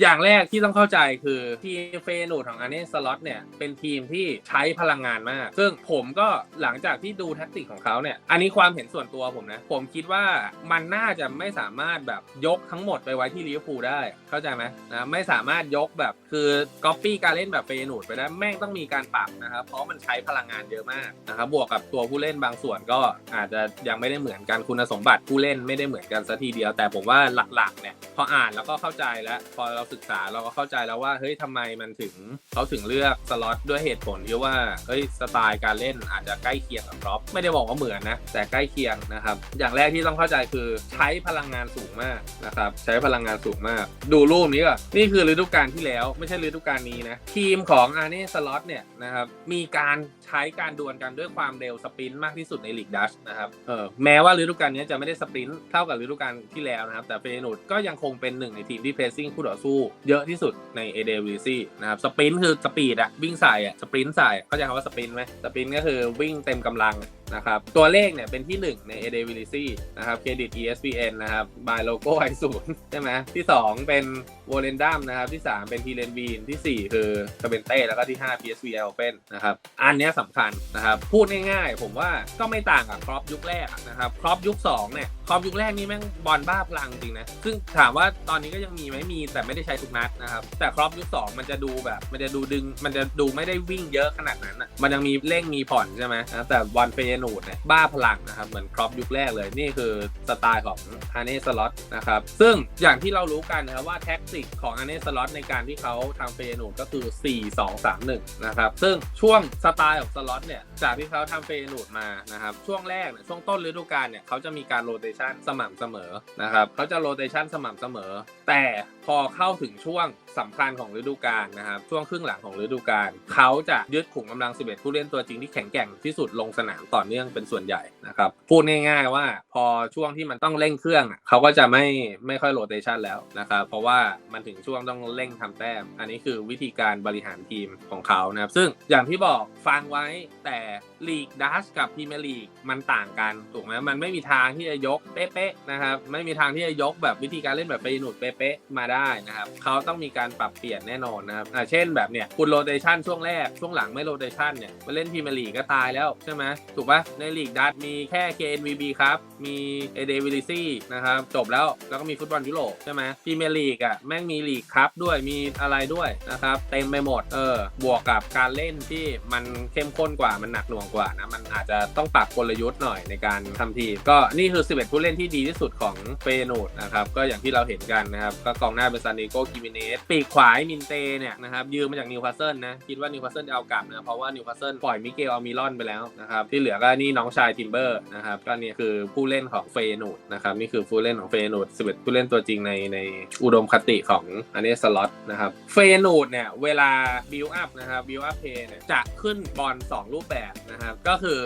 อย่างแรกที่ต้องเข้าใจคือทีมเฟยนูดของอันนี้สล็อตเนี่ยเป็นทีมที่ใช้พลังงานมาก ซึ่งผมก็หลังจากที่ดูแท็กติกของเขาเนี่ยอันนี้ความเห็นส่วนตัวผมนะ ผมคิดว่ามันน่าจะไม่สามารถแบบยกทั้งหมดไปไว้ที่ลิเวอร์พูลได้เข้าใจไหมนะไม่สามารถยกแบบคือก๊อปปี้การเล่นแบบเฟยนูดไปได้แม่งต้องมีการปรับนะครับเพราะมันใช้พลังงานเยอะมากนะครับบวกกับตัวผู้เล่นบางส่วนก็อาจจะยังไม่ได้เหมือนกันคุณสมบัติผู้เล่นไม่ได้เหมือนกันสัทีเดียว แต่ผมว่าหลักๆเนี่ยพออ่านแล้วก็เข้าใจแล้วพอเราศึกษาเราก็เข้าใจแล้วว่าเฮ้ยทำไมมันถึงเขาถึงเลือกสล็อตด้วยเหตุผลที่ว่าเฮ้ยสไตล์การเล่นอาจจะใกล้เคียงกับครอปไม่ได้บอกว่าเหมือนนะแต่ใกล้เคียงนะครับอย่างแรกที่ต้องเข้าใจคือใช้พลังงานสูงมากนะครับใช้พลังงานสูงมาก ดูรูปนี้ก่อนนี่คือฤดูกาลที่แล้วไม่ใช่ฤดูกาลนี้นะทีมของอาร์เน่สล็อตเนี่ยนะครับมีการใช้การดวลกันด้วยความเร็วสปรินต์มากที่สุดในลีกดัชนะครับเออแม้ว่าฤดูกาลนี้จะไม่ได้สปรินต์เท่ากับฤดูกาลที่แล้วนะครับแต่เฟยนูดก็ยังคงเป็นหนึ่งในทีมที่เพรสซิ่งคู่ต่อสู้เยอะที่สุดใน ad v c นะครับสปรินต์คือสปีดอะวิ่งใส่อะสปรินต์ใส่เข้าใจคำว่าสปรินต์ไหมสปรินต์ก็คือวิ่งเต็มกำลัง นะครับ ตัวเลขเนี่ยเป็นที่ 1 ใน a d v i l i c y นะครับเครดิต ESPN นะครับบายโลโก้ไอศูนย์ใช่ไหมที่ 2 เป็นโวเลนดัมนะครับ ที่ 3 เป็นทีเลนบีนที่ 4 คือคาเบนเต้แล้วก็ที่ 5 PSV Open นะครับ อันนี้สำคัญนะครับ พูดง่ายๆ ผมว่าก็ไม่ต่างกับครอปยุคแรกนะครับครอปยุค2เนี่ยครอปยุคแรกนี่แม่งบอลบ้าพลังจริงนะ ซึ่งถามว่าตอนนี้ก็ยังมีไหมมีแต่ไม่ได้ใช้ทุกนัดนะครับ แต่ครอปยุค2มันจะดูแบบ มันจะดูดึง มันจะดูไม่ได้วิ่งเยอะขนาดนั้นอะมันยังมีเร่งมีผ่อนใช่ไหมนะแต่บอลเฟยนดเนี่ยบ้าพลังนะครับ เหมือนครอปยุคแรกเลยนี่คือสไตล์ของอาเน่สล็อตนะครับ ซึ่งอย่างที่เรารู้กันนะครับว่าแท็กติกของอาเน่สล็อตในการที่เขาทำเฟยนูดก็คือ 4 2 3 1 นะครับ ซึ่งช่วงสไตล์ของสล็อตเนี่ยจากที่เขาทำเฟยนูดมานะครับ ช่วงแรกเนี่ยช่วงต้นฤดูกาลเนี่ยเขาจะมีการโรเตชันสม่ำเสมอนะครับเขาจะโรเตชันสม่ำเสมอ แต่พอเข้าถึงช่วงสำคัญของฤดูกาลนะครับ ช่วงครึ่งหลังของฤดูกาลเขาจะยึดขุมกำลัง 11 ผู้เล่นตัวจริงที่แข็งแกร่งที่สุดลงสนามต่อเนื่องเป็นส่วนใหญ่นะครับพูดง่ายๆว่าพอช่วงที่มันต้องเร่งเครื่องเขาก็จะไม่ไม่ค่อยโรเตชันแล้วนะครับเพราะว่ามันถึงช่วงต้องเร่งทำแต้ม อันนี้คือวิธีการบริหารทีมของเขานะครับ ซึ่งอย่างที่บอกฟังไว้แต่ね。 ลีกดัชกับพรีเมียร์ลีกมันต่างกันถูกไหมมันไม่มีทางที่จะยกเป๊ะๆนะครับไม่มีทางที่จะยกแบบวิธีการเล่นแบบไปหนุดเป๊ะๆมาได้นะครับเขาต้องมีการปรับเปลี่ยนแน่นอนนะครับอ่าเช่นแบบเนี้ยคุณโรเตชันช่วงแรกช่วงหลังไม่โรเตชันเนี่ยมาเล่นพรีเมียร์ลีกก็ตายแล้วใช่ไหมถูกปะในลีกดัชมีแค่ KNVB ครับมีเอเดวิลิซี่นะครับจบแล้วแล้วก็มีฟุตบอลยุโรปใช่ไหมพรีเมียร์ลีกอะแม่งมีลีกครับด้วยมีอะไรด้วยนะครับเต็มไปหมดเออบวกกับการเล่นที่มันเข้มข้นกว่ามันหนักหน่วงกว่านะมันอาจจะต้องปรับกลยุทธ์หน่อยในการทำทีมก็นี่คือ 11 ผู้เล่นที่ดีที่สุดของเฟยนูดนะครับก็อย่างที่เราเห็นกันนะครับก็กองหน้าเป็นซานิโกกิมิเนสปีกขวามินเตเนี่ยนะครับยืมมาจากนิวคาสเซิลนะคิดว่านิวคาสเซิลจะเอากลับนะเพราะว่านิวคาสเซิลปล่อยมิเกลอามิลอนไปแล้วนะครับที่เหลือก็นี่น้องชายทิมเบอร์นะครับก็นี่คือผู้เล่นของเฟยนูดนะครับนี่คือผู้เล่นของเฟยนูด11 ผู้เล่นตัวจริงในในอุดมคติของอันนี้สล็อตนะครับเฟยนูดเนี่ยเวลาบิวอัพนะครับบิวอัพเพย์เนี่ยจะขึ้นบอล2รูปแบบนะครับ ก็คือ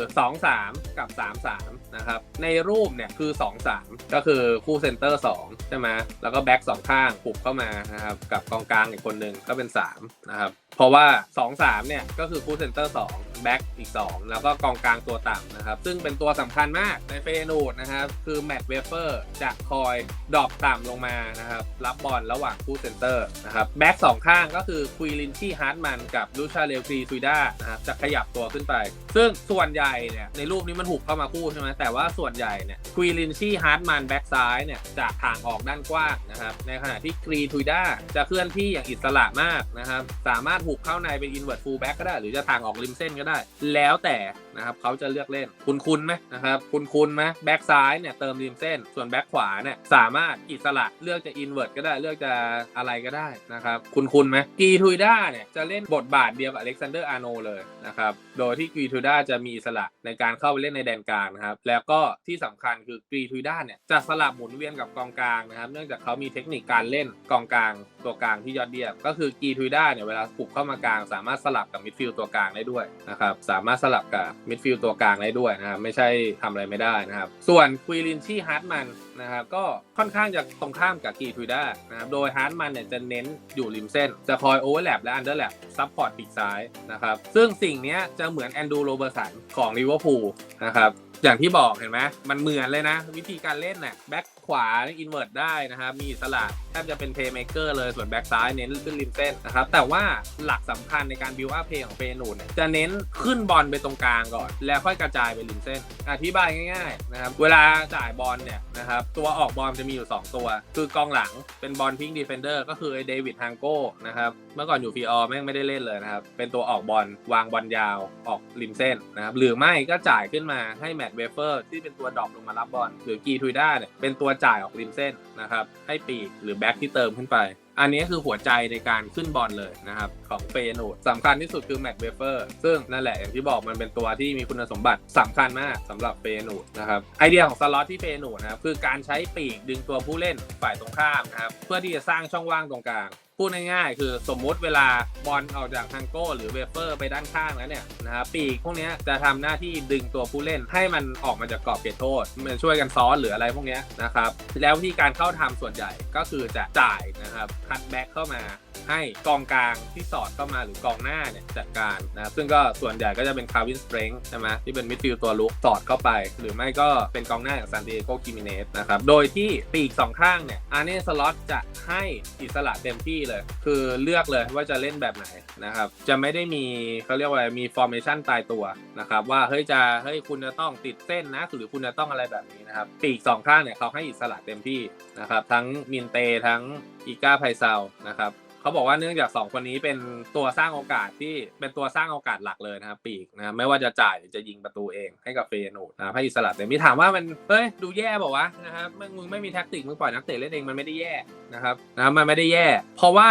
2-3 กับ 3-3นะครับในรูปเนี่ยคือ 2-3 ก็คือคู่เซนเตอร์2ใช่ไหมแล้วก็แบ็กสองข้างผูกเข้ามานะครับกับกองกลางอีกคนหนึ่งก็เป็น 3 นะครับ เพราะว่า 2-3 เนี่ยก็คือคู่เซนเตอร์2แบ็กอีก 2 แล้วก็กองกลางตัวต่ำนะครับ ซึ่งเป็นตัวสำคัญมากในเฟยนูดนะครับ คือแมตต์เวเฟอร์จะคอยดรอปต่ำลงมานะครับ รับบอลระหว่างคู่เซนเตอร์นะครับแบ็กสองข้างก็คือคุยลินชี่ฮาร์ดมันกับลูชาเลลฟรีซุยด้านะครับจะขยับตัวขึ้นไป ซึ่งส่วนใหญ่เนี่ยในรูปนี้มันหุบเข้ามาคู่ใช่ไหมแต่ว่าส่วนใหญ่เนี่ยคุยลินชี่ฮาร์ดมันแบ็กซ้ายเนี่ยจะถ่างออกด้านกว้างนะครับ ในขณะที่กรีทุยด้าจะเคลื่อนที่อย่างอิสระมากนะครับ สามารถหุบเข้าในเป็นอินเว r ร์ f ฟูลแบ็กก็ได้ หรือจะทางออกริมเส้นก็ได้ แล้วแต่นะครับเขาจะเลือกเล่น คุณคุณไหมนะครับคุณคุณไหมแบ็กซ้ายเนี่ยเติมริมเส้น ส่วนแบ็กขวาเนี่ยสามารถอิสระเลือกจะอินเว r ร์ก็ได้เลือกจะอะไรก็ได้นะครับคุณคุณไหมกีทุยด้าเนี่ยจะเล่นบทบาทเดียวกับอเล็กซานเดอร์อาร์โนเลย นะครับ โดยที่กีทุยด้าจะมีอิสระในการเข้าไปเล่นในแดนกลางนะครับ แล้วก็ที่สำคัญคือกรีทุยด้าเนี่ยจะสลับหมุนเวียนกับกองกลางนะครับ เนื่องจากเขามีเทคนิคการเล่นกองกลางตัวกลางที่ยอดเยี่ยม ก็คือกีทุยด้าเนี่ยเวลาปลุกเข้ามากลาง สามารถสลับกับมิดฟิลด์ตัวกลางได้ด้วยนะครับ สามารถสลับกับมิดฟิลด์ตัวกลางได้ด้วยนะครับ ไม่ใช่ทำอะไรไม่ได้นะครับ ส่วนควีลินชี่ฮาร์ดมัน นะครับก็ค่อนข้างจะตรงข้ามกับกีทูด้านะครับโดยฮาร์ดมันเนี่ยจะเน้นอยู่ริมเส้น จะคอยโอเวอร์แลปและอันเดอร์แลปซับพอร์ตปีกซ้ายนะครับซึ่งสิ่งนี้จะเหมือนแอนดูโรเบอร์สันของลิเวอร์พูลนะครับ อย่างที่บอกเห็นไหมมันเหมือนเลยนะ วิธีการเล่นน่ะแบ็คขวาอินเวอร์ตได้นะครับ มีอิสระแทบจะเป็นเพย์เมเกอร์เลยส่วนแบ็คซ้ายเน้นขึ้นริมเส้นนะครับ แต่ว่าหลักสำคัญในการบิวอัพเพย์ของเฟนูนเนี่ยจะเน้นขึ้นบอลไปตรงกลางก่อน แล้วค่อยกระจายไปริมเส้น อธิบายง่ายๆนะครับ เวลาจ่ายบอลเนี่ยนะครับ ตัวออกบอลจะมีอยู่ 2 ตัว คือกองหลังเป็นบอลพิงดีเฟนเดอร์ก็คือไอเดวิดฮังโก้นะครับเมื่อก่อนอยู่ฟีออแม่งไม่ได้เล่นเลยนะครับเป็นตัวออกบอลวางบอลยาวออกริมเส้นนะครับหรือไม่ก็จ่ายขึ้นมาให้แมตต์เวเฟอร์ที่เป็นตัวดรอปลงมารับบอลหรือกีทูด้าเนี่ยเป็นตัวจ่ายออกริมเส้นนะครับให้ปีกหรือแบ็คที่เติมขึ้นไป อันนี้คือหัวใจในการขึ้นบอลเลยนะครับของเฟยนูดสำคัญที่สุดคือแมตต์เวเฟอร์ซึ่งนั่นแหละอย่างที่บอกมันเป็นตัวที่มีคุณสมบัติสำคัญมากสำหรับเฟยนูดนะครับไอเดียของสล็อตที่เฟยนูดนะครับคือการใช้ปีกดึงตัวผู้เล่นฝ่ายตรงข้ามนะครับเพื่อที่จะสร้างช่องว่างตรงกลาง พูดง่ายๆ คือสมมุติเวลาบอลออกจากทังโก้หรือเวเฟอร์ไปด้านข้างแล้วเนี่ยนะครับปีกพวกนี้จะทำหน้าที่ดึงตัวผู้เล่นให้มันออกมาจากกรอบเขตโทษมันช่วยกันซ้อนหรืออะไรพวกนี้นะครับแล้ววิธีการเข้าทำส่วนใหญ่ก็คือจะจ่ายนะครับคัดแบ็กเข้ามา ให้กองกลางที่สอดเข้ามาหรือกองหน้าเนี่ยจัดการนะครับซึ่งก็ส่วนใหญ่ก็จะเป็นคาวินสเปรงใช่ไหมที่เป็นมิดฟิลด์ตัวลุกสอดเข้าไป หรือไม่ก็เป็นกองหน้าอย่างซานดิเอโกคิมิเนสนะครับโดยที่ปีกสองข้างเนี่ยอาร์เน่สล็อตจะให้อิสระเต็มที่เลย คือเลือกเลยว่าจะเล่นแบบไหนนะครับจะไม่ได้มีเขาเรียกว่ามีฟอร์เมชันตายตัวนะครับว่าเฮ้ยจะเฮ้ยคุณจะต้องติดเส้นนะหรือคุณจะต้องอะไรแบบนี้นะครับปีกสองข้างเนี่ยเขาให้อิสระเต็มที่นะครับทั้งมินเตทั้งอีก้าไพซาวนะครับ เขาบอกว่าเนื่องจากสองคนนี้เป็นตัวสร้างโอกาสที่เป็นตัวสร้างโอกาสหลักเลยนะครับปีกนะไม่ว่าจะจ่ายหรือจะยิงประตูเองให้กับเฟยนูดนะให้อิสระแต่มีถามว่ามันเฮ้ยดูแย่บอกว่านะครับมึงมึงไม่มีแท็กติกมึงปล่อยนักเตะเล่นเองมันไม่ได้แย่นะครับนะมันไม่ได้แย่ เพราะว่า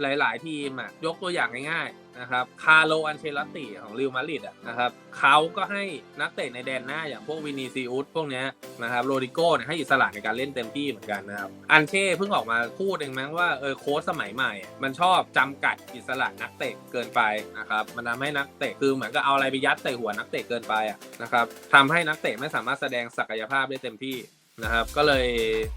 หลาย ๆ ทีมอะยกตัวอย่างง่ายๆ นะครับคาร์โลอันเชลติของริวมาริดนะครับเขาก็ให้นักเตะในแดนหน้าอย่างพวกวินีซิอุสพวกนี้นะครับโรดิโก้ให้อิสระในการเล่นเต็มที่เหมือนกันนะครับอันเช่เพิ่งออกมาพูดเองมั้งว่าเออโค้ชสมัยใหม่ มันชอบจำกัดอิสระนักเตะเกินไปนะครับมันทำให้นักเตะคือเหมือนกับเอาอะไรไปยัดใส่หัวนักเตะเกินไปอะนะครับทำให้นักเตะไม่สามารถแสดงศักยภาพได้เต็มที่ นะครับก็เลย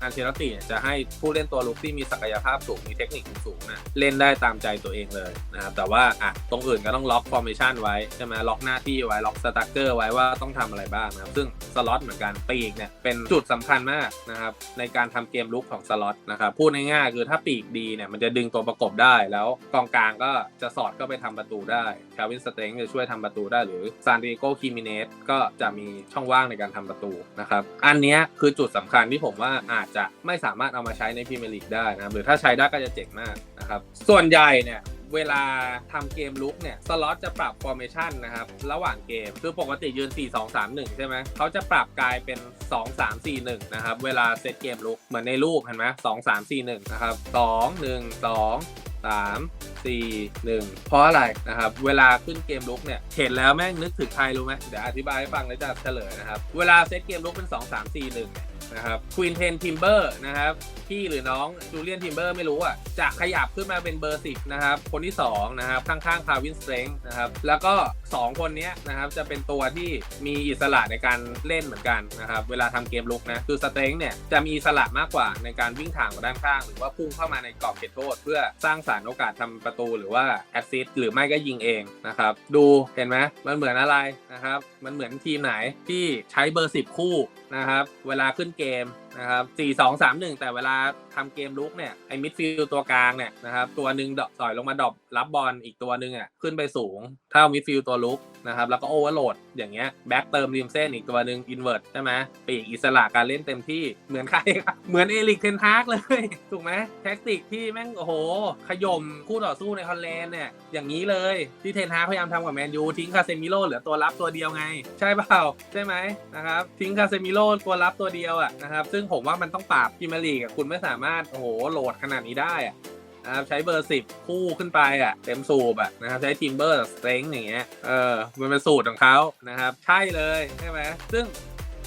อันเชลติเนี่ยจะให้ผู้เล่นตัวลุกที่มีศักยภาพสูงมีเทคนิคสูงนะเล่นได้ตามใจตัวเองเลยนะครับแต่ว่าอะตรงอื่นก็ต้องล็อกฟอร์เมชันไว้ใช่ไหมล็อกหน้าที่ไว้ล็อกสตั๊กเกอร์ไว้ว่าต้องทำอะไรบ้างนะครับซึ่งสล็อตเหมือนกันปีกเนี่ยเป็นจุดสำคัญมากนะครับในการทำเกมลุกของสล็อตนะครับพูดง่ายๆคือถ้าปีกดีเนี่ยมันจะดึงตัวประกบได้แล้วกองกลางก็จะสอดเข้าไปทำประตูได้คาวินสเตงจะช่วยทำประตูได้หรือซานดิโกคิมิเนสก็จะมีช่องว่างในการทำประตูนะครับอันนี้คือจุดสำคัญที่ผมว่าอาจจะไม่สามารถเอามาใช้ในพรีเมียร์ลีกได้นะครับหรือถ้าใช้ได้ก็จะเจ๋งมากนะครับส่วนใหญ่เนี่ยเวลาทำเกมลุกเนี่ย สล็อตจะปรับฟอร์เมชันนะครับ ระหว่างเกม คือปกติยืน 4 2 3 1 ใช่ไหม เขาจะปรับกลายเป็น 2 3 4 1 นะครับ เวลาเซตเกมลุก เหมือนในรูปเห็นไหม2 3 4 1 นะครับ 2 1 2 3 4 1 เพราะอะไรนะครับ เวลาขึ้นเกมลุกเนี่ย เห็นแล้วแม่งนึกถึงใครรู้ไหมเดี๋ยวอธิบายให้ฟังแล้วจะเฉลยนะครับ เวลาเซตเกมลุกเป็น 2 3 4 1เนะครับควีนเทนทิมเบอร์นะครับพี่หรือน้องจูเลียนทิมเบอร์ไม่รู้อะจะขยับขึ้นมาเป็นเบอร์สิบนะครับ คนที่ 2 นะครับ ข้างๆคาวินสเตรงนะครับ แล้วก็ 2 คนนี้นะครับ จะเป็นตัวที่มีอิสระในการเล่นเหมือนกันนะครับ เวลาทำเกมลุกนะ คือสเตรงเนี่ย จะมีอิสระมากกว่าในการวิ่งถ่างด้านข้าง หรือว่าพุ่งเข้ามาในกรอบเขตโทษ เพื่อสร้างสารรค์โอกาสทำประตูหรือว่าแอสซิสต์หรือไม่ก็ยิงเองนะครับดูเห็นไหมมันเหมือนอะไรนะครับ มันเหมือนทีมไหนที่ใช้เบอร์ 10 คู่นะครับ เวลาขึ้นเกมนะครับ4 2 3 1แต่เวลาทำเกมลุกเนี่ยไอ้มิดฟิลตัวกลางเนี่ยนะครับตัวหนึ่งดอกสอยลงมาดอปรับบอลอีกตัวหนึ่งอะขึ้นไปสูงเท่ามิดฟิลตัวลุกนะครับแล้วก็โอเวอร์โหลดอย่างเงี้ยแบ็กเติมริมเส้นอีกตัวหนึ่งอินเวอร์ตใช่ไหมปีกอิสระการเล่นเต็มที่เหมือนใครครับเหมือนเอลิกเทนฮากเลย ถูกไหมแท็กติกที่แม่งโอ้โห ขย่มคู่ต่อสู้ในฮอลแลนด์เนี่ยอย่างนี้เลยที่เทนฮากพยายามทำกับแมนยูทิ้งคาเซมิโร่เหลือตัวรับตัวเดียวไง ใช่เปล่าใช่ไหมนะครับทิ้งคาเซมิโร่ตัวรับตัวเดียวอะนะครับซึ่งผมว่ามันต้องปราบพิมาร์ลีกคุณไม่สามารถโอ้โหโหลดขนาดนี้ได้อะนะครับใช้เบอร์สิบคู่ขึ้นไปอะเต็มสูบอะนะครับใช้ทีมเบอร์สเตรงอย่างเงี้ยเออมันเป็นสูตรของเขานะครับ ใช่เลยใช่ไหมซึ่ง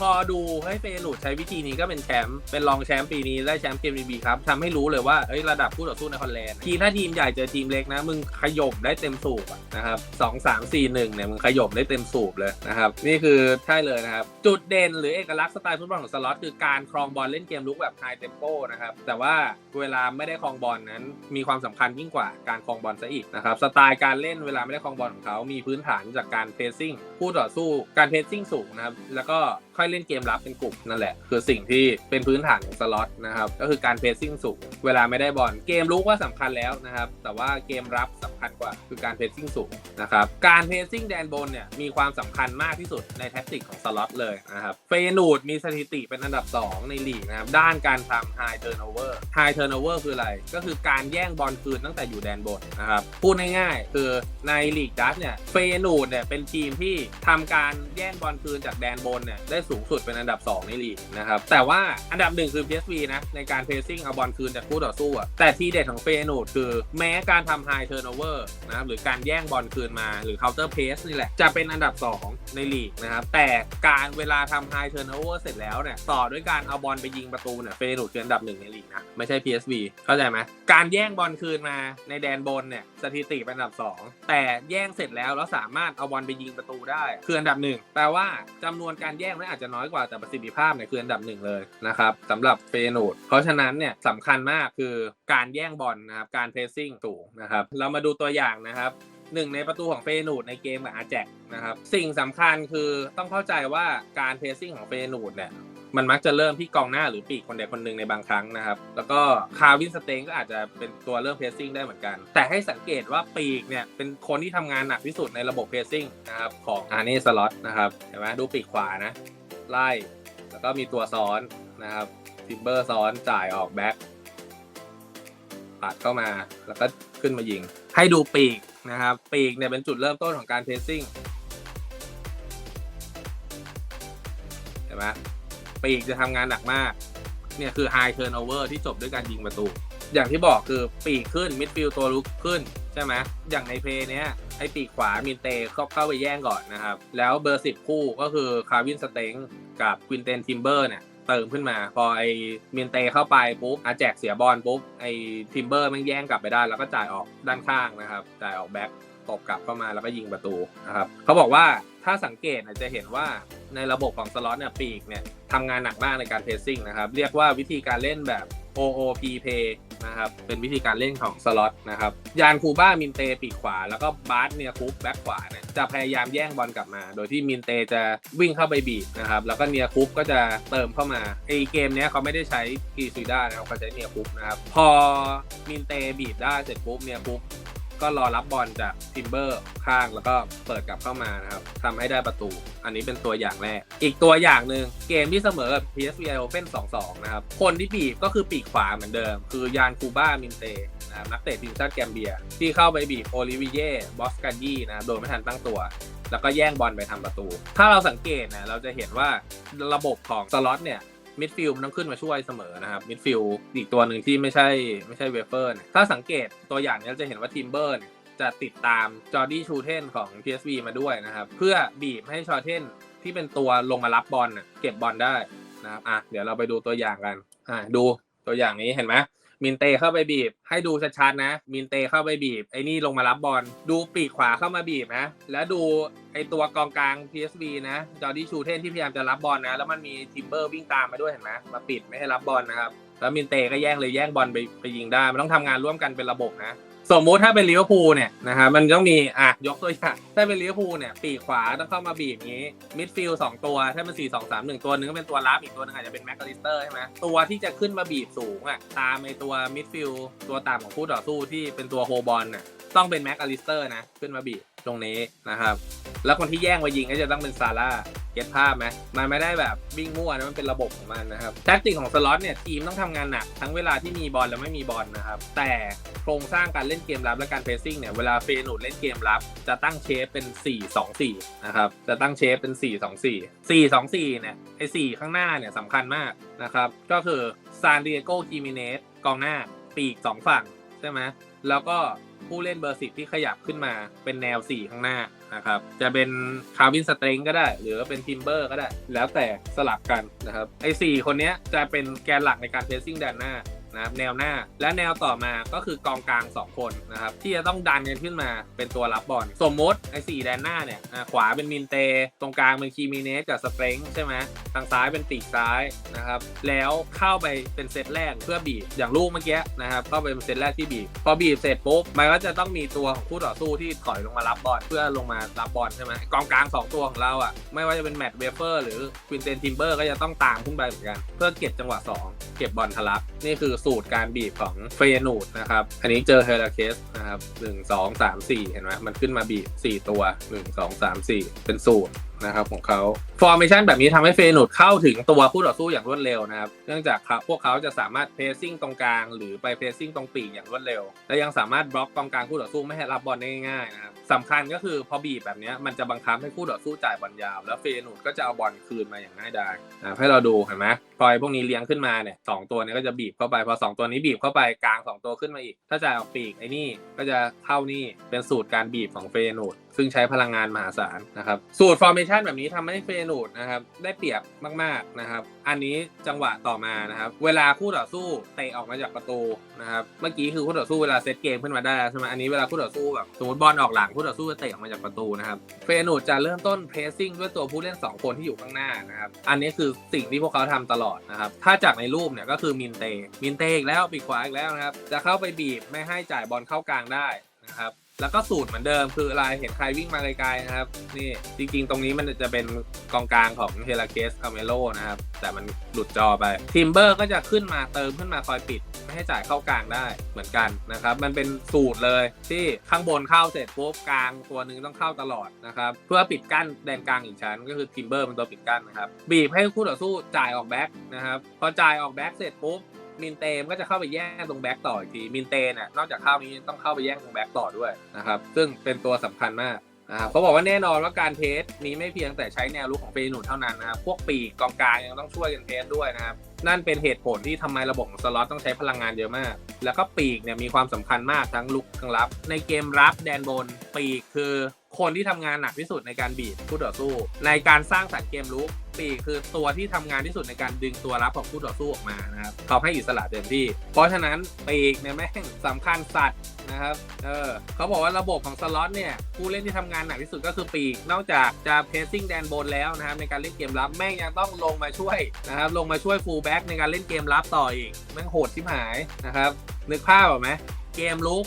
พอดูให้เฟนูดใช้วิธีนี้ก็เป็นแชมป์เป็นรองแชมป์ปีนี้ได้แชมป์เกมบีครับทำให้รู้เลยว่าเอ้ยระดับผู้ต่อสู้ในคอนแลนด์ทีมถ้าทีมใหญ่เจอทีมเล็กนะ มึงขยมได้เต็มสูบนะครับสองสามสี่หนึ่งเนี่ยมึงขยมได้เต็มสูบเลยนะครับนี่คือใช่เลยนะครับ จุดเด่นหรือเอกลักษณ์สไตล์ฟุตบอลของสล็อตคือการครองบอลเล่นเกมลุกแบบไฮเทมโปนะครับแต่ว่าเวลาไม่ได้ครองบอลนั้น มีความสำคัญยิ่งกว่าการครองบอลซะอีกนะครับสไตล์การเล่นเวลาไม่ได้ครองบอลของเขามีพื้นฐานจากการเพรสซิ่งผู้ต่อสู้การเพรสซิ่งสูงนะครับแล้วก็ค่อยเล่นเกมรับเป็นกลุ่มนั่นแหละ คือสิ่งที่เป็นพื้นฐานของสล็อตนะครับก็คือการเพรสซิ่งสูง เวลาไม่ได้บอลเกมลุกว่าสำคัญแล้วนะครับ แต่ว่าเกมรับสำคัญกว่าคือการเพรสซิ่งสูงนะครับการเพรสซิ่งแดนบนเนี่ยมีความสำคัญมากที่สุดในแท็กติกของสล็อตเลยนะครับเฟนูดมีสถิติเป็นอันดับ 2 ในลีกนะครับด้านการทำ high turnover high turnover คืออะไร ก็คือการแย่งบอลคืนตั้งแต่อยู่แดนบนนะครับพูดง่ายๆ คือในลีกดัตเนี่ยเฟนูดเนี่ยเป็นทีมที่ทำการแย่งบอลคืนจากแดนบนเนี่ยได้สููงสุดเป็นอันดับ 2 ในลีกนะครับ แต่ว่าอันดับหนึ่งคือ PSV นะ ในการเพรสซิ่งเอาบอลคืนจากคู่ต่อสู้อะแต่ทีเด็ดของเฟนูดคือแม้การทำ high turnover นะครับหรือการแย่งบอลคืนมาหรือ counter pass นี่แหละ จะเป็นอันดับ 2 ในลีกนะครับ แต่การเวลาทำ high turnover เสร็จแล้วเนี่ยต่อด้วยการเอาบอลไปยิงประตูเนี่ยเฟนูดคืออันดับหนึ่งในลีกนะไม่ใช่ PSV เข้าใจไหมการแย่งบอลคืนมาในแดนบนเนี่ยสถิติเป็นอันดับ 2 แต่แย่งเสร็จแล้วแล้วสามารถเอาบอลไปยิงประตูได้คืออันดับหนึ่งแปลว่าจำนวนการแย่งนั้นอาจจะน้อยกว่าแต่ประสิทธิภาพเนี่ยคืออันดับหนึ่งเลยนะครับสำหรับเฟนูดเพราะฉะนั้นเนี่ยสำคัญมากคือการแย่งบอลนะครับการเพรสซิ่งสูงนะครับเรามาดูตัวอย่างนะครับหนึ่งในประตูของเฟนูดในเกมกับอาแจกนะครับสิ่งสำคัญคือต้องเข้าใจว่าการเพรสซิ่งของเฟนูดเนี่ยมันมักจะเริ่มที่กองหน้าหรือปีกคนใดคนหนึ่งในบางครั้งนะครับ แล้วก็คาร์วินสเตงก็อาจจะเป็นตัวเริ่มเพรสซิ่งได้เหมือนกัน แต่ให้สังเกตว่าปีกเนี่ยเป็นคนที่ทำงานหนักที่สุดในระบบเพรสซิ่งนะครับของอาร์เน่สล็อตนะครับเห็นไหมดูปีกขวานะ ไล่ แล้วก็มีตัวซ้อนนะครับทิมเบอร์ซ้อนจ่ายออกแบ็คปัดเข้ามาแล้วก็ขึ้นมายิง ให้ดูปีกนะครับ ปีกเนี่ยเป็นจุดเริ่มต้นของการเพสซิ่งเห็นไหมปีกจะทำงานหนักมาก เนี่ยคือ high turnover ที่จบด้วยการยิงประตู อย่างที่บอกคือปีกขึ้นมิดฟิลตัวลุกขึ้น ใช่ไหมอย่างในเพลย์เนี้ยไอปีกขวามินเตเข้าเข้าไปแย่งก่อนนะครับ แล้วเบอร์สิบคู่ก็คือคาร์วินสเต็งกับควินเตนทิมเบอร์เนี่ยเติมขึ้นมาพอไอมินเตเข้าไปปุ๊บอาแจกเสียบอลปุ๊บไอทิมเบอร์มันแย่งกลับไปได้ แล้วก็จ่ายออกด้านข้างนะครับ จ่ายออกแบ็คตบกลับเข้ามาแล้วก็ยิงประตูนะครับเขาบอกว่าถ้าสังเกตจะเห็นว่าในระบบของสล็อตเนี่ยปีกเนี่ยทำงานหนักมากในการเพรสซิ่งนะครับ เรียกว่าวิธีการเล่นแบบ OOP Pay นะครับ เป็นวิธีการเล่นของสล็อตนะครับ ยานคูบ้ามินเตปีกขวา แล้วก็บาสเนียคุปแบ็คขวาเนี่ยจะพยายามแย่งบอลกลับมา โดยที่มินเตจะวิ่งเข้าไปบีบนะครับ แล้วก็เนียคุปก็จะเติมเข้ามาไอเกมเนี้ยเขาไม่ได้ใช้กีซูด้านะครับเขาใช้เนียคุปนะครับ พอมินเตบีบได้เสร็จปุ๊บเนียคุป ก็รอรับบอลจากทิมเบอร์ข้างแล้วก็เปิดกลับเข้ามานะครับทำให้ได้ประตู อันนี้เป็นตัวอย่างแรก อีกตัวอย่างหนึ่งเกมที่เสมอกับ PSV Open 2-2 นะครับ คนที่บีบก็คือปีกขวาเหมือนเดิม คือยานคูบ้ามินเตนะครับนักเตะทีมชาติแกมเบีย ที่เข้าไปบีบโอลิวิเย่บอสกันยี่นะโดยไม่ทันตั้งตัว แล้วก็แย่งบอลไปทำประตู ถ้าเราสังเกตนะเราจะเห็นว่าระบบของสล็อตเนี่ย มิดฟิลด์มันต้องขึ้นมาช่วยเสมอนะครับมิดฟิลด์อีกตัวหนึ่งที่ไม่ใช่ไม่ใช่เวเฟอร์ถ้าสังเกตตัวอย่างเนี้ยจะเห็นว่าทิมเบอร์จะติดตามจอร์ดี้ชูเทนของ PSV มาด้วยนะครับ เพื่อบีบให้ชอเทนที่เป็นตัวลงมารับบอลเก็บบอลได้นะครับอะเดี๋ยวเราไปดูตัวอย่างกันอะดูตัวอย่างนี้เห็นไหม มินเตเข้าไปบีบ ให้ดูชัดๆนะ มินเตเข้าไปบีบ ไอ้นี่ลงมารับบอล ดูปีกขวาเข้ามาบีบนะ แล้วดูไอ้ตัวกองกลาง PSV นะจอร์ดี้ชูเทนที่พยายามจะรับบอลนะ แล้วมันมีทิมเบอร์วิ่งตามมาด้วยเห็นไหมมาปิดไม่ให้รับบอลนะครับ แล้วมินเตก็แย่งเลยแย่งบอลไปไปยิงได้ มันต้องทำงานร่วมกันเป็นระบบนะ สมมุติถ้าเป็นลิเวอร์พูลเนี่ยนะครับมันต้องมีอะยกตัวอย่างถ้าเป็นลิเวอร์พูลเนี่ยปีกขวาต้องเข้ามาบีบงนี้มิดฟิลด์สองตัวถ้าเป็นสี่สองสามหนึ่งตัวหนึ่งก็เป็นตัวรับอีกตัวหนึงอาจจะเป็นแม็กคาลิสเตอร์ใช่ไหมตัวที่จะขึ้นมาบีบสูงอะตามไอตัวมิดฟิลด์ตัวต่ำของคู่ต่อสู้ที่เป็นตัวโฮบอลน่ะต้องเป็นแม็กคาลิสเตอร์นะขึ้นมาบีบตรงนี้นะครับแล้วคนที่แย่งมายิงก็จะต้องเป็นซาร่า เก็ตภาพไหมมันไม่ได้แบบวิ่งมั่วนะมันเป็นระบบของมันนะครับแทคติกของสล็อตเนี่ยทีมต้องทำงานหนักทั้งเวลาที่มีบอลและไม่มีบอลนะครับแต่โครงสร้างการเล่นเกมรับและการเพรสซิ่งเนี่ยเวลาเฟนูดเล่นเกมรับ จะตั้งเชฟเป็น 4-2-4นะครับจะตั้งเชฟเป็น 4-2-4 4-2-4เนี่ยไอ้4ข้างหน้าเนี่ยสำคัญมากนะครับก็คือซานดิเอโกคิมิเนสกองหน้าปีก 2 ฝั่งใช่ไหมแล้วก็ผู้เล่นเบอร์สิบที่ขยับขึ้นมาเป็นแนว 4 ข้างหน้า นะครับ จะเป็นคาร์บินสเตรงก็ได้ หรือว่าเป็นทิมเบอร์ก็ได้ แล้วแต่สลับกันนะครับ ไอ้สี่คนนี้จะเป็นแกนหลักในการเพสซิ่งแดนหน้า นะครับแนวหน้า และแนวต่อมาก็คือกองกลาง 2 คนนะครับที่จะต้องดันกันขึ้นมาเป็นตัวรับบอลสมมติไอ้สี่แดนหน้าเนี่ยขวาเป็นมินเต ตรงกลางเป็นคีมิเนสกับสเปรงใช่ไหมทางซ้ายเป็นปีซ้ายนะครับแล้วเข้าไปเป็นเซตแรกเพื่อบีบอย่างลูกเมื่อกี้นะครับเข้าไปเป็นเซตแรกที่บีบพอบีบเสร็จปุ๊บมันก็จะต้องมีตัวของคู่ต่อสู้ที่ถอยลงมารับบอลเพื่อลงมารับบอลใช่ไหมกองกลางสองตัวของเราอะไม่ว่าจะเป็นแมตต์เวเฟอร์หรือควินเตนทิมเบอร์ก็จะต้องตามขึ้นไปเหมือนกัน เพื่อเก็บจังหวะ 2 เก็บบอลทะลักนี่คือสูตรการบีบของเฟยนูดนะครับ อันนี้เจอเฮราเคสนะครับหนึ่งสองสามสี่เห็นไหมมันขึ้นมาบีบสี่ตัวหนึ่งสองสามสี่เป็นสูตรนะครับของเขาฟอร์เมชันแบบนี้ทำให้เฟยนูดเข้าถึงตัวผู้ต่อสู้อย่างรวดเร็วนะครับ เนื่องจากเขาพวกเขาจะสามารถเพซซิ่งตรงกลาง หรือไปเพซซิ่งตรงปีกอย่างรวดเร็ว และยังสามารถบล็อกกองกลางคู่ต่อสู้ไม่ให้รับบอลได้ง่ายนะครับสำคัญก็คือพอบีบแบบนี้มันจะบังคับให้คู่ต่อสู้จ่ายบอลยาว แล้วเฟยนูดก็จะเอาบอลคืนมาอย่างง่ายดายนะให้เราดูเห็นไหมพอไอ้พวกนี้เลี้ยงขึ้นมาเนี่ยสองตัวนี้ก็จะบีบเข้าไปพอสองตัวนี้บีบเข้าไปกลางสองตัวขึ้นมาอีก ถ้าจ่ายออกปีกไอ้นี่ก็จะเข้านี่เป็นสูตรการบีบของเฟนูด ซึ่งใช้พลังงานมหาศาลนะครับ สูตรฟอร์เมชันแบบนี้ทำให้เฟนูดนะครับได้เปรียบมากๆนะครับ อันนี้จังหวะต่อมานะครับ เวลาคู่ต่อสู้เตะออกมาจากประตูนะครับ เมื่อกี้คือคู่ต่อสู้เวลาเซตเกมขึ้นมาได้ใช่ไหมอันนี้เวลาคู่ต่อสู้แบบสมมติบอลออกหลังคู่ต่อสู้จะเตะออกมาจากประตูนะครับ เฟนูดจะเริ่มต้นเพรสซิ่งด้วยตัวผู้เล่น 2 คนที่อยู่ข้างหน้านะครับ อันนี้คือสิ่งที่พวกเขาทำตลอดนะครับ ถ้าจากในรูปเนี่ยก็คือมินเต มินเตอีกแล้วปีกขวาอีกแล้วนะครับ จะเข้าไปบีบไม่ให้จ่ายบอลเข้ากลางได้นะครับ แล้วก็สูตรเหมือนเดิมคืออะไรเห็นใครวิ่งมาไกลๆนะครับ นี่จริงๆ ตรงนี้มันจะเป็นกองกลางของเฮราเคสคาเมโลนะครับ แต่มันหลุดจอไปทิมเบอร์ก็จะขึ้นมาเติมขึ้นมาคอยปิด ไม่ให้จ่ายเข้ากลางได้เหมือนกันนะครับ มันเป็นสูตรเลยที่ข้างบนเข้าเสร็จปุ๊บกลางตัวหนึ่งต้องเข้าตลอดนะครับ เพื่อปิดกั้นแดนกลางอีกชั้น ก็คือทิมเบอร์เป็นตัวปิดกั้นนะครับบีบให้คู่ต่อสู้จ่ายออกแบ็กนะครับพอจ่ายออกแบ็กเสร็จปุ๊บ มินเตมก็จะเข้าไปแย่งตรงแบ็กต่ออีกทีมินเตเนี่ยนอกจากเข้านี้ต้องเข้าไปแย่งตรงแบ็กต่อด้วยนะครับซึ่งเป็นตัวสำคัญมากนะครับเขาบอกว่าแน่นอนว่าการเทสนี้ไม่เพียงแต่ใช้แนวลุกของเฟนูเท่านั้นนะครับพวกปีกกองกลางยังต้องช่วยกันเทสด้วยนะครับนั่นเป็นเหตุผลที่ทำไมระบบของสล็อตต้องใช้พลังงานเยอะมาก แล้วก็ปีกเนี่ยมีความสำคัญมากทั้งลุกทั้งรับ ในเกมรับแดนบนปีกคือ คนที่ทำงานหนักที่สุดในการบีบคู่ต่อสู้ ในการสร้างสรรค์เกมลุกปีคือตัวที่ทำงานที่สุดในการดึงตัวรับของคู่ต่อสู้ออกมานะครับเขาให้อิสระเต็มที่ เพราะฉะนั้นปีกเนี่ยแม่งสำคัญสัตว์นะครับเออเขาบอกว่าระบบของสล็อตเนี่ยผู้เล่นที่ทำงานหนักที่สุดก็คือปีก นอกจากจะเพสซิ่งแดนบนแล้วนะครับในการเล่นเกมรับแม่งยังต้องลงมาช่วยนะครับลงมาช่วยฟูลแบ็กในการเล่นเกมรับต่ออีกแม่งโหดชิบหายนะครับนึกภาพออกไหมเกมลุก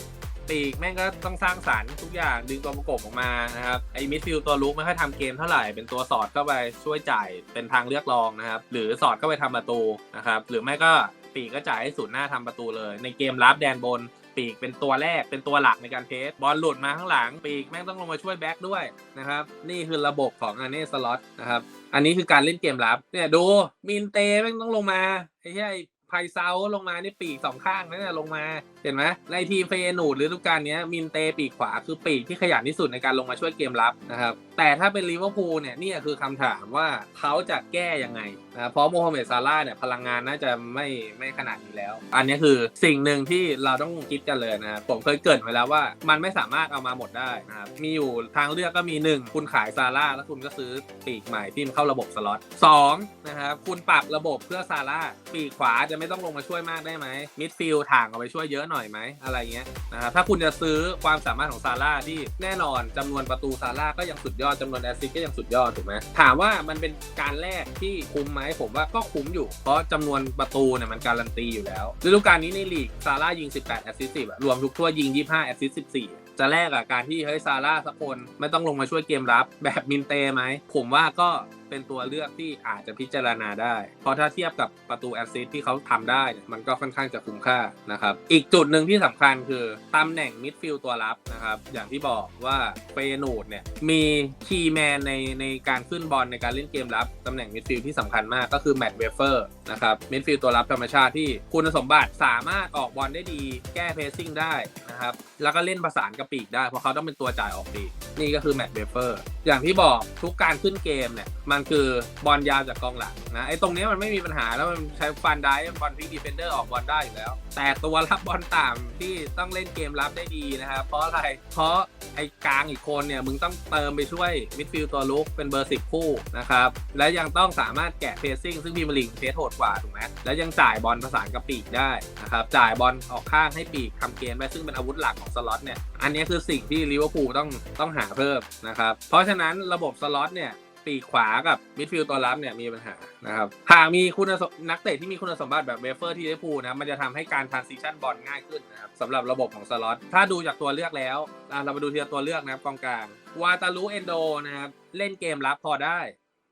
ปีกแม่งก็ต้องสร้างสรรค์ทุกอย่างดึงตัวประกบออกมานะครับไอ้มิดฟิลด์ตัวลุกไม่ค่อยทำเกมเท่าไหร่เป็นตัวสอดเข้าไปช่วยจ่ายเป็นทางเลือกรองนะครับหรือสอดเข้าไปทำประตูนะครับหรือไม่ก็ปีกก็จ่ายให้ศูนย์หน้าทำประตูเลย ในเกมรับแดนบนปีกเป็นตัวแรกเป็นตัวหลักในการเพสบอลหลุดมาข้างหลังปีกแม่งต้องลงมาช่วยแบ็คด้วยนะครับนี่คือระบบของอันนี้สล็อตนะครับอันนี้คือการเล่นเกมรับเนี่ยดูมินเตแม่งต้องลงมาไอ้เหี้ย ไพเซาลงมานี่ปีกสองข้างนั่นแหละลงมาเห็นไหมในทีมเฟยนูดหรือทุกการนี้มินเตปีกขวาคือปีกที่ขยันที่สุดในการลงมาช่วยเกมรับนะครับ แต่ถ้าเป็นลิเวอร์พูลเนี่ยนี่คือคำถามว่าเขาจะแก้ยังไงนะเพราะโมฮัมเหม็ดซาร่าเนี่ยพลังงานน่าจะไม่ไม่ขนาดนี้แล้ว อันนี้คือสิ่งหนึ่งที่เราต้องคิดกันเลยนะผมเคยเกิดไว้แล้วว่ามันไม่สามารถเอามาหมดได้นะครับมีอยู่ทางเลือกก็มีหนึ่งคุณขายซาร่าแล้วคุณก็ซื้อปีกใหม่ที่มันเข้าระบบสล็อตสองนะครับคุณปรับระบบเพื่อซาร่าปีกขวาจะไม่ต้องลงมาช่วยมากได้ไหมมิดฟิลด์ถ่างเอาไปช่วยเยอะหน่อยไหมอะไรเงี้ยนะครับถ้าคุณจะซื้อความสามารถของซาร่าที่แน่นอนจำนวนประตูซาร่าก็ยังสุดยอดจำนวนแอสซิสก็ยังสุดยอดถูกไหมถามว่ามันเป็นการแลกที่คุ้มไหมผมว่าก็คุ้มอยู่ เพราะจำนวนประตูเนี่ยมันการันตีอยู่แล้วฤดูกาลนี้ในลีกซาร่ายิง 18 แอสซิส10รวมทุกทั่วยิง 25 แอสซิส14จะแลกกับการที่เฮ้ยซาร่าสักคนไม่ต้องลงมาช่วยเกมรับแบบมินเตไหมผมว่าก็ เป็นตัวเลือกที่อาจจะพิจารณาได้ เพราะถ้าเทียบกับประตูแอสซิสที่เขาทำได้ มันก็ค่อนข้างจะคุ้มค่านะครับ อีกจุดหนึ่งที่สำคัญคือตำแหน่งมิดฟิลด์ตัวรับนะครับ อย่างที่บอกว่าเฟยนูดเนี่ยมีคีย์แมนในในการขึ้นบอลในการเล่นเกมรับตำแหน่งมิดฟิลด์ที่สำคัญมากก็คือแมตต์เวเฟอร์นะครับมิดฟิลด์ตัวรับธรรมชาติที่คุณสมบัติสามารถออกบอลได้ดี แก้เพสซิ่งได้นะครับแล้วก็เล่นประสานกับปีกได้เพราะเขาต้องเป็นตัวจ่ายออกปีกนี่ก็คือแมตต์เบเฟอร์อย่างที่บอกทุกการขึ้นเกมเนี่ยมันคือบอลยาวจากกองหลังนะไอ้ตรงนี้มันไม่มีปัญหาแล้วมันใช้ฟันได้บอลพิกดีเฟนเดอร์ออกบอลได้อยู่แล้ว แต่ตัวรับบอลต่ำที่ต้องเล่นเกมรับได้ดีนะครับเพราะอะไรเพราะไอ้กลางอีกคนเนี่ยมึงต้องเติมไปช่วยมิดฟิลด์ตัวลุกเป็นเบอร์10คู่นะครับและยังต้องสามารถแกะเพซซิ่งซึ่งพีมียร์ลีกเพสโหดกว่าถูกไหมแล้วยังจ่ายบอลประสานกับปีกได้นะครับจ่ายบอลออกข้างให้ปีกทำเกมได้ซึ่งเป็นอาวุธหลักของสล็อตเนี่ยอันนี้คือสิ่งที่ลิเวอร์พูลต้องต้องหาเพิ่มนะครับเพราะฉะนั้นระบบสล็อตเนี่ย ปีกขวากับมิดฟิลด์ตัวรับเนี่ยมีปัญหานะครับหากมีคุณสมนักเตะที่มีคุณสมบัติแบบเวเฟอร์ที่ได้พูนะมันจะทำให้การทรานซิชันบอลง่ายขึ้นนะครับสำหรับระบบของสล็อตถ้าดูจากตัวเลือกแล้วเรามาดูทีละตัวเลือกนะครับกองกลางวาตาลูเอนโดนะครับเล่นเกมรับพอได้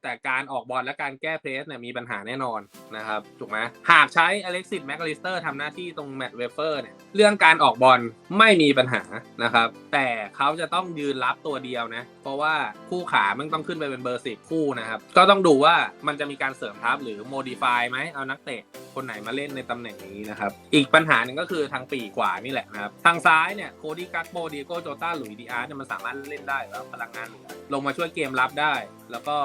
แต่การออกบอลและการแก้เพรสเนี่ยมีปัญหาแน่นอนนะครับถูกไหมหากใช้อเล็กซิสแมคลิสเตอร์ทำหน้าที่ตรงแมตต์เวเฟอร์เนี่ยเรื่องการออกบอลไม่มีปัญหานะครับแต่เขาจะต้องยืนรับตัวเดียวนะเพราะว่าคู่ขามันต้องขึ้นไปเป็นเบอร์สิบคู่นะครับก็ต้องดูว่ามันจะมีการเสริมทัพหรือโมดิฟายไหมเอานักเตะคนไหนมาเล่นในตำแหน่งนี้นะครับอีกปัญหาหนึ่งก็คือทางปีกขวานี่แหละนะครับทางซ้ายเนี่ยโคดี้กัสโปดีโกโจต้าหลุยดีอาร์เนี่ยมันสามารถเล่นได้แล้วพลังงานเหลือลงมาช่วยเกมรับได้ แล้วก็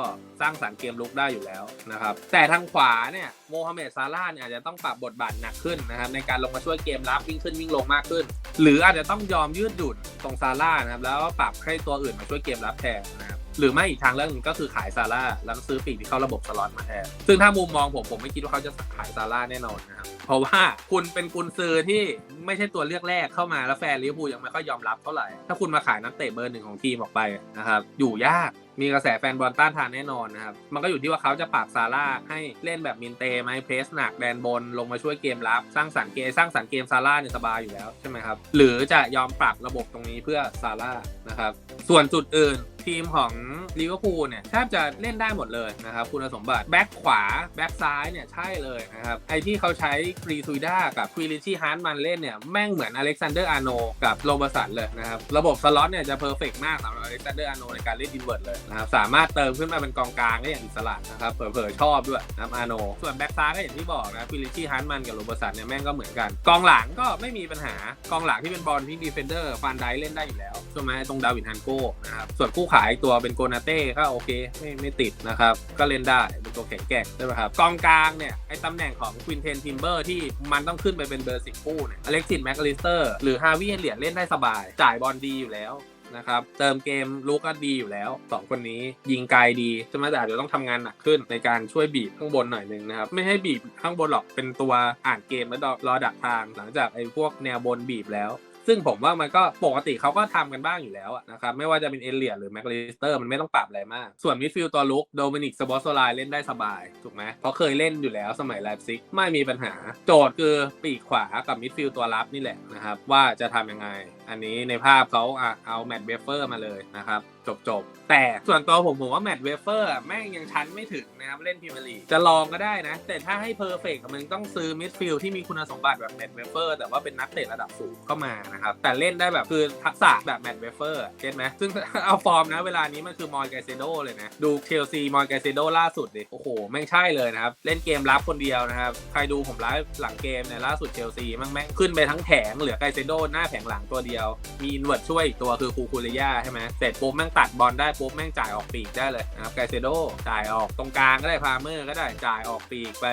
สร้างสรรค์เกมลุกได้อยู่แล้วนะครับแต่ทางขวาเนี่ยโมฮัมเหม็ดซาร่าเนี่ยอาจจะต้องปรับบทบาทหนักขึ้นนะครับในการลงมาช่วยเกมรับวิ่งขึ้นวิ่งลงมากขึ้น หรืออาจจะต้องยอมยืดหยุ่นตรงซาร่านะครับแล้วปรับให้ตัวอื่นมาช่วยเกมรับแทนนะครับหรือไม่อีกทางเลือกหนึงก็คือขายซาร่าแล้วก็ซื้อปีกที่เข้าระบบสล็อตมาแทนซึ่งถ้ามุมมองผมผมไม่คิดว่าเขาจะขายซาร่าแน่นอนนะครับเพราะว่าคุณเป็นกุนซือที่ไม่ใช่ตัวเลือกแรกเข้ามาแล้วแฟนลิเวอร์พูลยังไม่ค่อยยอมรับเท่าไหร่ถ้าคุณมาขายนักเตะเบอร์หนึ่งของทีมออกไปนะครับอยู่ยากมีกระแสแฟนบอลต้านทานแน่นอนนะครับ มันก็อยู่ที่ว่าเขาจะปรับซาร่าให้เล่นแบบมินเตไหมเพรสหนักแดนบนลงมาช่วยเกมรับ สร้างสรรค์เกมสร้างสรรค์เกมซาร่าเนี่ยสบายอยู่แล้วใช่ไหมครับ หรือจะยอมปรับระบบตรงนี้เพื่อซาร่านะครับ ส่วนจุดอื่นทีมของ ลิเวอร์พูลเนี่ยแทบจะเล่นได้หมดเลยนะครับคุณสมบัติแบ็คขวาแบ็คซ้ายเนี่ยใช่เลยนะครับไอที่เขาใช้กรีทูด้ากับควิลิชี่ฮาร์ดมันเล่นเนี่ยแม่งเหมือนอเล็กซานเดอร์อาร์โนกับโรเบอร์สันเลยนะครับระบบสล็อตเนี่ยจะเพอร์เฟกมากสำหรับอเล็กซานเดอร์อาร์โนในการเล่นอินเวิร์ดเลยนะครับสามารถเติมขึ้นมาเป็นกองกลางได้อย่างอิสระนะครับเผลอๆชอบด้วยนะครับอาร์โนส่วนแบ็คซ้ายก็อย่างที่บอกนะควิลิชี่ฮาร์ดมันกับโรเบอร์สันเนี่ยแม่งก็เหมือนกัน กองหลังก็ไม่มีปัญหากองหลังที่เป็นบอลที่ดีเฟนเดอร์ฟันไดเล่นได้อยู่แล้วใช่ไหมตรงดาวินฮันโก้นะครับส่วนคู่ขายตัวเป็นโกนาเต้ก็โอเคไม่ไม่ติดนะครับ ก็เล่นได้เป็นตัวแข็งแกร่งใช่ไหมครับกองกลางเนี่ยไอ้ตำแหน่งของควินเทนทิมเบอร์ที่มันต้องขึ้นไปเป็นเบอร์สิบคู่เนี่ยอเล็กซิสแมคอลิสเตอร์หรือฮาวิเฮเลียนเล่นได้สบาย จ่ายบอลดีอยู่แล้วนะครับเติมเกมลูกก็ดีอยู่แล้วสองคนนี้ยิงไกลดีใช่ไหมแต่อาจจะต้องทำงานหนักขึ้นในการช่วยบีบข้างบนหน่อยนึงนะครับ ไม่ให้บีบข้างบนหรอกเป็นตัวอ่านเกมแล้วรอดักทาง หลังจากไอ้พวกแนวบนบีบแล้ว ซึ่งผมว่ามันก็ปกติเขาก็ทำกันบ้างอยู่แล้วนะครับไม่ว่าจะเป็นเอเลียหรือแมคลิสเตอร์มันไม่ต้องปรับอะไรมาก ส่วนมิดฟิลด์ตัวลุกโดมินิกสบอสโซไลเล่นได้สบายถูกไหมเพราะเคยเล่นอยู่แล้วสมัยไลฟ์ซิกไม่มีปัญหา โจทย์คือปีกขวากับมิดฟิลด์ตัวรับนี่แหละนะครับว่าจะทำยังไง อันนี้ในภาพเขาอะเอาแมตต์เวเฟอร์มาเลยนะครับจบจบๆแต่ส่วนตัวผมผมว่าแมตต์เวเฟอร์แม่งยังชั้นไม่ถึงนะครับเล่นพรีเมียร์ลีจะลองก็ได้นะ แต่ถ้าให้เพอร์เฟกต์มันต้องซื้อมิดฟิลด์ที่มีคุณสมบัติแบบแมตต์เวเฟอร์แต่ว่าเป็นนักเตะระดับสูงเข้ามานะครับ แต่เล่นได้แบบคือทักษะแบบแมตต์เวเฟอร์เก็ตไหมซึ่งเอาฟอร์มนะเวลานี้มันคือมอยไกเซโดเลยนะ ดูเชลซีมอยไกเซโดล่าสุดดิโอ้โหแม่งใช่เลยนะครับ เล่นเกมรับคนเดียวนะครับใครดูผมไลฟ์หลังเกมเนี่ยล่าสุดเชลซีแม่งแม่งขึ้นไปทั้งแผงเหลือไกเซโดหน้าแผงหลังตัวเดียวมีอินเวอร์ช่วยอีกตัวคือคูคูเรย่าใช่ไหมเสร็จปุ๊บแม่งตัดบอลได้ปุ๊บแม่งจ่ายออกปีกได้เลยนะครับไกเซโดจ่ายออกตรงกลางก็ได้พาเมอร์ก็ได้จ่ายออกปีกไป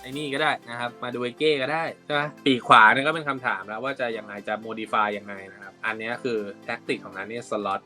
ไอ้นี่ก็ได้นะครับมาดูเอเก้ก็ได้ใช่ไหมปีกขวาเนี่ยก็เป็นคำถามแล้วว่าจะยังไงจะโมดิฟายยังไงนะครับอันนี้คือแท็กติกของนั้นเนี่ยสล็อต